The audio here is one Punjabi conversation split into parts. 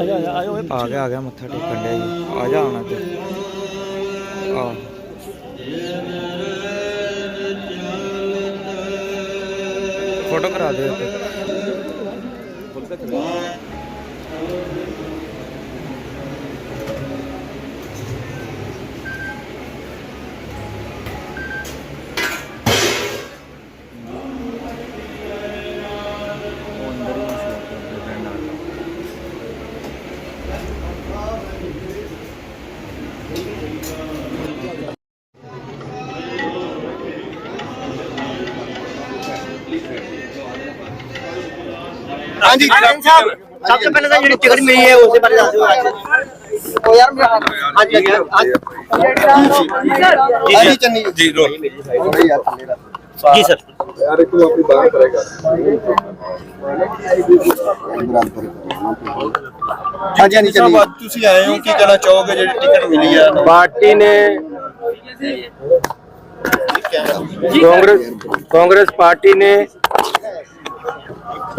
ਆ ਜਾ ਆ ਜਾ ਓਏ ਆ ਗਿਆ ਆ ਗਿਆ, ਮੱਥਾ ਟੇਕਣ ਡਿਆ ਜੀ। ਆ ਜਾ ਹੁਣ ਤੇ ਆ। ਫੋਟੋ ਕਰਾ ਦੇ ਉੱਤੇ ਹਾਂਜੀ। ਸਾਹਿਬ ਸਭ ਤੋਂ ਪਹਿਲਾਂ ਤਾਂ ਜਿਹੜੀ ਟਿਕਟ ਮਿਲੀ ਹੈ ਉਸੇ ਬਾਰੇ ਦੱਸ ਦਿਓ ਅੱਜ। ਉਹ ਯਾਰ ਮੇਰਾ ਹਾਂਜੀ ਹਾਂਜੀ ਹਾਂਜੀ ਚੰਨੀ ਜੀ। ਰੋਲ। ਜੀ ਸਰ? ਯਾਰ ਇੱਕ ਆਪਣੀ ਬਾਤ ਕਰੇਗਾ ਹਾਂਜੀ ਹਾਂਜੀ ਚੰਨੀ ਅੱਜ ਤੁਸੀਂ ਆਏ ਹੋ ਕੀ ਕਹਿਣਾ ਚਾਹੋਗੇ ਜਿਹੜੀ ਟਿਕਟ ਮਿਲੀ ਆ ਪਾਰਟੀ ਨੇ ਕਾਂਗਰਸ ਕਾਂਗਰਸ ਪਾਰਟੀ ਨੇ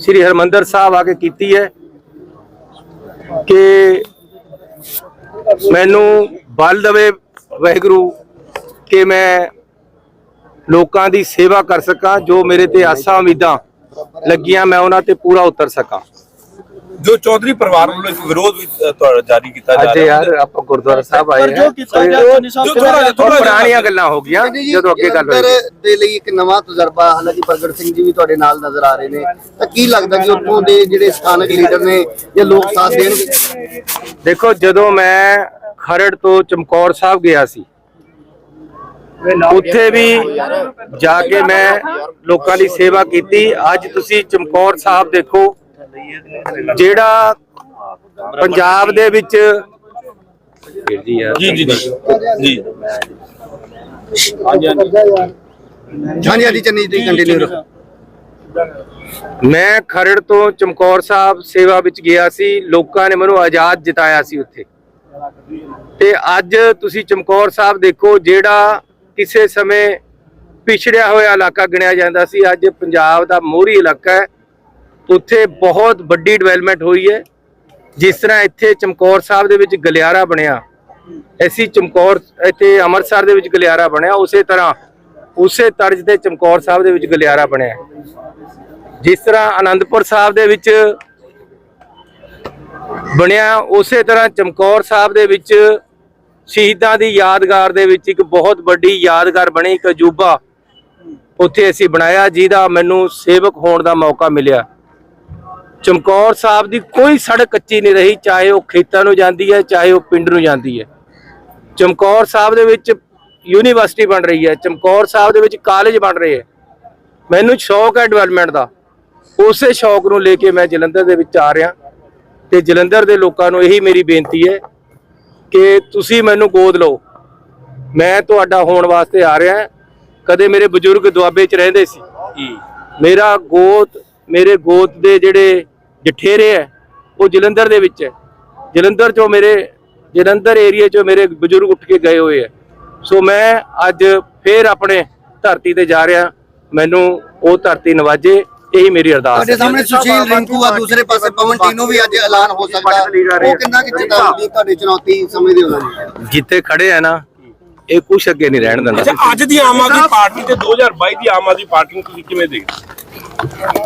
ਸ਼੍ਰੀ ਹਰਮੰਦਰ ਸਾਹਿਬ ਆ ਕੇ ਕੀਤੀ ਹੈ ਕਿ ਮੈਨੂੰ ਬਲ ਦਵੇ ਵਾਹਿਗੁਰੂ ਕਿ ਮੈਂ ਲੋਕਾਂ ਦੀ ਸੇਵਾ ਕਰ ਸਕਾਂ, ਜੋ ਮੇਰੇ ਤੇ ਆਸਾਂ ਉਮੀਦਾਂ ਲੱਗੀਆਂ, ਮੈਂ ਉਹਨਾਂ ਤੇ ਪੂਰਾ ਉਤਰ ਸਕਾਂ। ਜੋ ਚੌਧਰੀ ਪਰਿਵਾਰ ਵੱਲੋਂ ਇੱਕ ਵਿਰੋਧ ਵੀ ਤੁਹਾਡਾ ਜਾਰੀ ਕੀਤਾ ਜਾ ਅੱਜ ਰਿਹਾ ਯਾਰ ਆਪਾਂ ਗੁਰਦੁਆਰਾ ਸਾਹਿਬ ਆਏ ਪਰ ਜੋ ਹਾਂ। ਥੋੜਾ ਪੁਰਾਣੀਆਂ ਗੱਲਾਂ ਹੋ ਗਈਆਂ ਜਦੋਂ ਅੱਗੇ ਗੱਲ ਹੋਈ। ਦੇ ਲਈ ਇੱਕ ਨਵਾਂ ਤਜਰਬਾ ਹਾਲਾਂਕਿ ਪ੍ਰਗਟ ਸਿੰਘ ਜੀ ਵੀ ਤੁਹਾਡੇ ਨਾਲ ਨਜ਼ਰ ਆ ਰਹੇ ਨੇ। ਤਾਂ ਕੀ ਲੱਗਦਾ ਕਿ ਉੱਥੋਂ ਦੇ ਜਿਹੜੇ ਸਥਾਨਕ ਲੀਡਰ ਨੇ ਜਾਂ ਲੋਕ ਸਾਥ ਦੇਣਗੇ? ਦੇਖੋ ਜਦੋਂ ਮੈਂ ਖਰੜ ਤੋਂ ਚਮਕੌਰ ਸਾਹਿਬ ਗਿਆ ਸੀ ਉੱਥੇ ਵੀ ਜਾ ਕੇ ਮੈਂ ਲੋਕਾਂ ਦੀ ਸੇਵਾ ਕੀਤੀ। ਅੱਜ ਤੁਸੀਂ ਚਮਕੌਰ ਸਾਹਿਬ ਦੇਖੋ ਜਿਹੜਾ ਪੰਜਾਬ ਦੇ ਵਿੱਚ ਜੀ ਜੀ ਜੀ। ਜੀ। ਜੀ ਹਾਂਜੀ। ਹਾਂਜੀ ਚੰਨੀ ਜੀ ਕੰਟੀਨਿਊ ਮੈਂ ਖਰੜ ਤੋਂ ਚਮਕੌਰ ਸਾਹਿਬ ਸੇਵਾ ਵਿੱਚ ਗਿਆ ਸੀ ਲੋਕਾਂ ਨੇ ਮੈਨੂੰ ਆਜ਼ਾਦ ਜਿਤਾਇਆ ਸੀ ਉੱਥੇ। ਤੇ ਅੱਜ ਤੁਸੀਂ ਚਮਕੌਰ ਸਾਹਿਬ ਦੇਖੋ ਜਿਹੜਾ ਕਿਸੇ ਸਮੇਂ ਪਿਛੜਿਆ ਹੋਇਆ ਇਲਾਕਾ ਗਿਣਿਆ ਜਾਂਦਾ ਸੀ ਅੱਜ ਪੰਜਾਬ ਦਾ ਮੋਹਰੀ ਇਲਾਕਾ ਹੈ। ਉੱਥੇ ਬਹੁਤ ਵੱਡੀ ਡਿਵੈਲਪਮੈਂਟ ਹੋਈ ਹੈ। ਜਿਸ ਤਰ੍ਹਾਂ ਇੱਥੇ ਚਮਕੌਰ ਸਾਹਿਬ ਦੇ ਵਿੱਚ ਗਲਿਆਰਾ ਬਣਿਆ। ਐਸੀ ਚਮਕੌਰ, ਇੱਥੇ ਅੰਮ੍ਰਿਤਸਰ ਦੇ ਵਿੱਚ ਗਲਿਆਰਾ ਬਣਿਆ। ਉਸੇ ਤਰ੍ਹਾਂ ਉਸੇ ਤਰਜ਼ ਤੇ ਚਮਕੌਰ ਸਾਹਿਬ ਦੇ ਵਿੱਚ ਗਲਿਆਰਾ ਬਣਿਆ। ਜਿਸ ਤਰ੍ਹਾਂ ਆਨੰਦਪੁਰ ਸਾਹਿਬ ਦੇ ਵਿੱਚ ਬਣਿਆ, ਉਸੇ ਤਰ੍ਹਾਂ ਚਮਕੌਰ ਸਾਹਿਬ ਦੇ ਵਿੱਚ ਸ਼ਹੀਦਾਂ ਦੀ ਯਾਦਗਾਰ ਦੇ ਵਿੱਚ ਇੱਕ ਬਹੁਤ ਵੱਡੀ ਯਾਦਗਾਰ ਬਣੀ ਇੱਕ ਅਜੂਬਾ। ਉੱਥੇ ਅਸੀਂ ਬਣਾਇਆ, ਜਿਹਦਾ ਮੈਨੂੰ ਸੇਵਕ ਹੋਣ ਦਾ ਮੌਕਾ ਮਿਲਿਆ। ਚਮਕੌਰ ਸਾਹਿਬ ਦੀ ਕੋਈ ਸੜਕ ਕੱਚੀ ਨਹੀਂ ਰਹੀ ਚਾਹੇ ਉਹ ਖੇਤਾਂ ਨੂੰ ਜਾਂਦੀ ਹੈ ਚਾਹੇ ਉਹ ਪਿੰਡ ਨੂੰ ਜਾਂਦੀ ਹੈ। ਚਮਕੌਰ ਸਾਹਿਬ ਦੇ ਵਿੱਚ ਯੂਨੀਵਰਸਿਟੀ ਬਣ ਰਹੀ ਹੈ ਚਮਕੌਰ ਸਾਹਿਬ ਦੇ ਵਿੱਚ ਕਾਲਜ ਬਣ ਰਹੇ ਹੈ। ਮੈਨੂੰ ਸ਼ੌਕ ਹੈ ਡਿਵੈਲਪਮੈਂਟ ਦਾ। ਉਸੇ ਸ਼ੌਕ ਨੂੰ ਲੈ ਕੇ ਮੈਂ ਜਲੰਧਰ ਦੇ ਵਿੱਚ ਆ ਰਿਹਾ। ਤੇ ਜਲੰਧਰ ਦੇ ਲੋਕਾਂ ਨੂੰ ਇਹੀ ਮੇਰੀ ਬੇਨਤੀ ਹੈ ਕਿ ਤੁਸੀਂ ਮੈਨੂੰ ਗੋਦ ਲਓ। ਮੈਂ ਤੁਹਾਡਾ ਹੋਣ ਵਾਸਤੇ ਆ ਰਿਹਾ। ਕਦੇ ਮੇਰੇ ਬਜ਼ੁਰਗ ਦੁਆਬੇ 'ਚ ਰਹਿੰਦੇ ਸੀ। ਮੇਰਾ ਗੋਤ ਮੇਰੇ ਗੋਤ ਦੇ ਜਿਹੜੇ ਜਠੇਰੇ ਹੈ ਉਹ ਜਲੰਧਰ ਦੇ ਵਿੱਚ ਹੈ। ਜਲੰਧਰ 'ਚੋਂ ਮੇਰੇ ਜਲੰਧਰ ਏਰੀਆ 'ਚੋਂ ਮੇਰੇ ਬਜ਼ੁਰਗ ਉੱਠ ਕੇ ਗਏ ਹੋਏ ਹੈ। ਸੋ ਮੈਂ ਅੱਜ ਫੇਰ ਆਪਣੇ ਧਰਤੀ ਤੇ ਜਾ ਰਿਹਾ ਮੈਨੂੰ ਉਹ ਧਰਤੀ ਨਵਾਜੇ ਇਹੀ ਮੇਰੀ ਅਰਦਾਸ ਤੁਹਾਡੇ ਹੈ ਸਾਹਮਣੇ ਸੁਸ਼ੀਲ ਰਿੰਕੂ ਆ ਦੂਸਰੇ ਪਾਸੇ ਪਵਨ ਟੀਨੂ ਵੀ ਅੱਜ ਐਲਾਨ ਹੋ ਸਕਦਾ। ਉਹ ਕਿੰਨਾ ਕਿ ਚੇਤਾਵਨੀ ਤੁਹਾਡੀ ਚੁਣੌਤੀ ਸਮਝਦੇ ਹੋ ਜਿੱਥੇ ਖੜੇ ਆ ਨਾ ਇਹ ਕੁਛ ਅੱਗੇ ਨਹੀਂ ਰਹਿਣ ਦਿੰਦਾ ਅੱਜ ਦੀ ਆਮ ਆਦਮੀ ਪਾਰਟੀ ਤੇ 2022 ਦੀ ਆਮ ਆਦਮੀ ਪਾਰਟੀ ਨੂੰ ਤੁਸੀਂ ਕਿਵੇਂ ਦੇਖਦੇ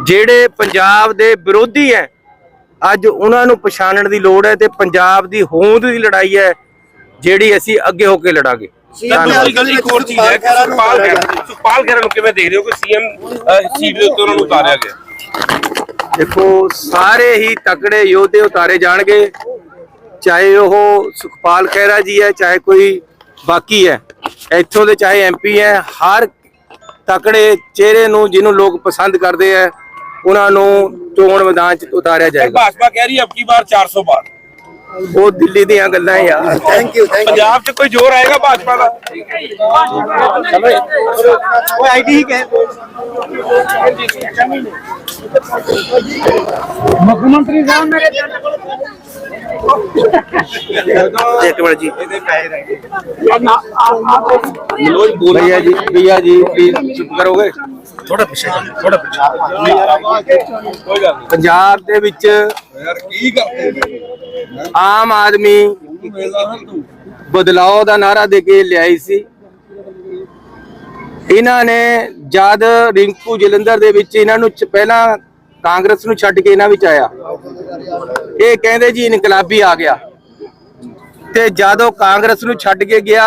ਜਿਹੜੇ ਪੰਜਾਬ ਦੇ ਵਿਰੋਧੀ ਹੈ ਅੱਜ ਉਹਨਾਂ ਨੂੰ ਪਛਾਣਨ ਦੀ ਲੋੜ ਹੈ ਤੇ ਪੰਜਾਬ ਦੀ ਹੋਂਦ ਦੀ ਲੜਾਈ ਹੈ ਜਿਹੜੀ ਅਸੀਂ ਅੱਗੇ ਹੋ ਕੇ ਲੜਾਂਗੇ। ਧੰਨਵਾਦ ਦੂਸਰੀ ਗੱਲ ਇੱਕ ਹੋਰ ਚੀਜ਼ ਹੈ ਕਿ ਸੁਖਪਾਲ ਖਹਿਰਾ ਸੁਖਪਾਲ ਖਹਿਰਾ ਨੂੰ ਕਿਵੇਂ ਦੇਖ ਰਹੇ ਹੋ ਕਿ ਸੀਐਮ ਸੀਟ ਦੇ ਉੱਤੇ ਉਹਨਾਂ ਨੂੰ ਉਤਾਰਿਆ ਗਿਆ? ਦੇਖੋ ਸਾਰੇ ਹੀ ਤਕੜੇ ਯੋਧੇ ਉਤਾਰੇ ਜਾਣਗੇ ਚਾਹੇ ਉਹ ਸੁਖਪਾਲ ਖਹਿਰਾ ਜੀ ਹੈ ਚਾਹੇ ਕੋਈ ਬਾਕੀ ਹੈ ਇੱਥੋਂ ਦੇ ਚਾਹੇ ਐਮਪੀ ਹੈ ਹਰ ਤਕੜੇ ਚਿਹਰੇ ਨੂੰ ਜਿਹਨੂੰ ਲੋਕ ਪਸੰਦ ਕਰਦੇ ਹੈ ਉਹਨਾਂ ਨੂੰ ਚੋਣ ਮੈਦਾਨ 'ਚ ਉਤਾਰਿਆ ਜਾਏਗਾ। ਭਾਜਪਾ ਕਹਿ ਰਹੀ ਹੈ ਅਬਕੀ ਵਾਰ 400 ਪਾਰ ਉਹ ਦਿੱਲੀ ਦੀਆਂ ਗੱਲਾਂ ਯਾਰ ਥੈਂਕ ਯੂ ਥੈਂਕ ਪੰਜਾਬ 'ਚ ਕੋਈ ਜ਼ੋਰ ਆਏਗਾ ਭਾਜਪਾ ਦਾ? ਉਹ ਆਈਡੀ ਹੀ ਕਹੇ। ਮੁੱਖ ਮੰਤਰੀ ਸਾਹਿਬ ਮੇਰੇ ਇੱਕ ਮਿੰਟ ਜੀ। ਇਹਦੇ ਪੈਸੇ ਰਹਿ ਗਏ। ਮਨੋਜ ਬੋਲਿਆ ਜੀ ਭਈਆ ਜੀ ਚੁੱਪ ਕਰੋਗੇ? ਥੋੜਾ ਪਿੱਛੇ ਥੋੜਾ ਪਿੱਛੇ ਪੰਜਾਬ ਦੇ ਵਿੱਚ ਯਾਰ ਕੀ ਕਰਦੇ ਨੇ? ਆਮ ਆਦਮੀ ਬਦਲਾਅ ਦਾ ਨਾਰਾ ਦੇ ਕੇ ਲਿਆਈ ਸੀ। ਇਹਨਾਂ ਨੇ ਜਦ ਰਿੰਕੂ ਜਲੰਧਰ ਦੇ ਵਿੱਚ ਇਹਨਾਂ ਨੂੰ ਪਹਿਲਾਂ ਕਾਂਗਰਸ ਨੂੰ ਛੱਡ ਕੇ ਇਹਨਾਂ ਵਿੱਚ ਆਇਆ। ਇਹ ਕਹਿੰਦੇ ਜੀ ਇਨਕਲਾਬੀ ਆ ਗਿਆ। ਤੇ ਜਦੋਂ ਕਾਂਗਰਸ ਨੂੰ ਛੱਡ ਕੇ ਗਿਆ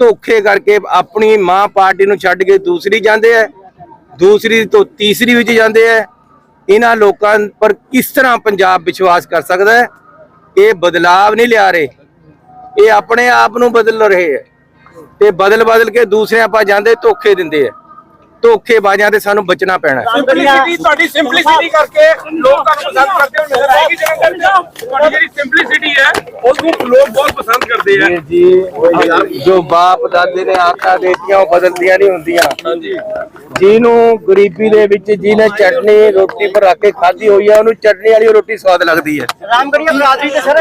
ਧੋਖੇ ਕਰਕੇ ਆਪਣੀ ਮਾਂ ਪਾਰਟੀ ਨੂੰ ਛੱਡ ਕੇ ਦੂਸਰੀ ਜਾਂਦੇ ਹੈ ਦੂਸਰੀ ਤੋਂ ਤੀਸਰੀ ਵਿੱਚ ਜਾਂਦੇ ਹੈ ਇਹਨਾਂ ਲੋਕਾਂ ਪਰ ਕਿਸ ਤਰ੍ਹਾਂ ਪੰਜਾਬ ਵਿਸ਼ਵਾਸ ਕਰ ਸਕਦਾ ਹੈ? ਇਹ ਬਦਲਾਵ ਨਹੀਂ ਲਿਆ ਰਹੇ। ਇਹ ਆਪਣੇ ਆਪ ਨੂੰ ਬਦਲ ਰਹੇ ਹੈ ਤੇ ਬਦਲ ਬਦਲ ਕੇ ਦੂਸਰੇ ਆਪਾਂ ਜਾਂਦੇ, ਧੋਖੇ ਦਿੰਦੇ ਆ। ਧੋਖੇਬਾਜ਼ਾਂ ਤੇ ਸਾਨੂੰ ਬਚਣਾ ਪੈਣਾ ਹੈ। ਸਿੰਪਲਿਸਿਟੀ ਤੁਹਾਡੀ ਸਿੰਪਲਿਸਿਟੀ ਕਰਕੇ ਲੋਕ ਤੁਹਾਨੂੰ ਪਸੰਦ ਕਰਦੇ ਹੋ ਨਜ਼ਰ ਆਏਗੀ ਜਗ੍ਹਾ ਤੁਹਾਡੀ ਜਿਹੜੀ ਸਿੰਪਲਿਸਿਟੀ ਹੈ ਉਸ ਨੂੰ ਲੋਕ ਬਹੁਤ ਪਸੰਦ ਕਰਦੇ ਆ। ਜੀ ਜੋ ਬਾਪ ਦਾਦੇ ਨੇ ਆਖਾਂ ਦੇਤੀਆਂ ਉਹ ਬਦਲਦੀਆਂ ਨਹੀਂ ਹੁੰਦੀਆਂ। ਹਾਂਜੀ। ਜਿਹਨੂੰ ਗਰੀਬੀ ਦੇ ਵਿੱਚ ਜਿਹਨੇ ਚਟਨੀ ਰੋਟੀ ਪਰ ਰੱਖ ਕੇ ਖਾਧੀ ਹੋਈ ਹੈ ਉਹਨੂੰ ਚਟਨੀ ਵਾਲੀ ਰੋਟੀ ਸਵਾਦ ਲੱਗਦੀ ਹੈ। ਰਾਮਗੜੀਆ ਬਰਾਦਰੀ ਤੇ ਸਰ।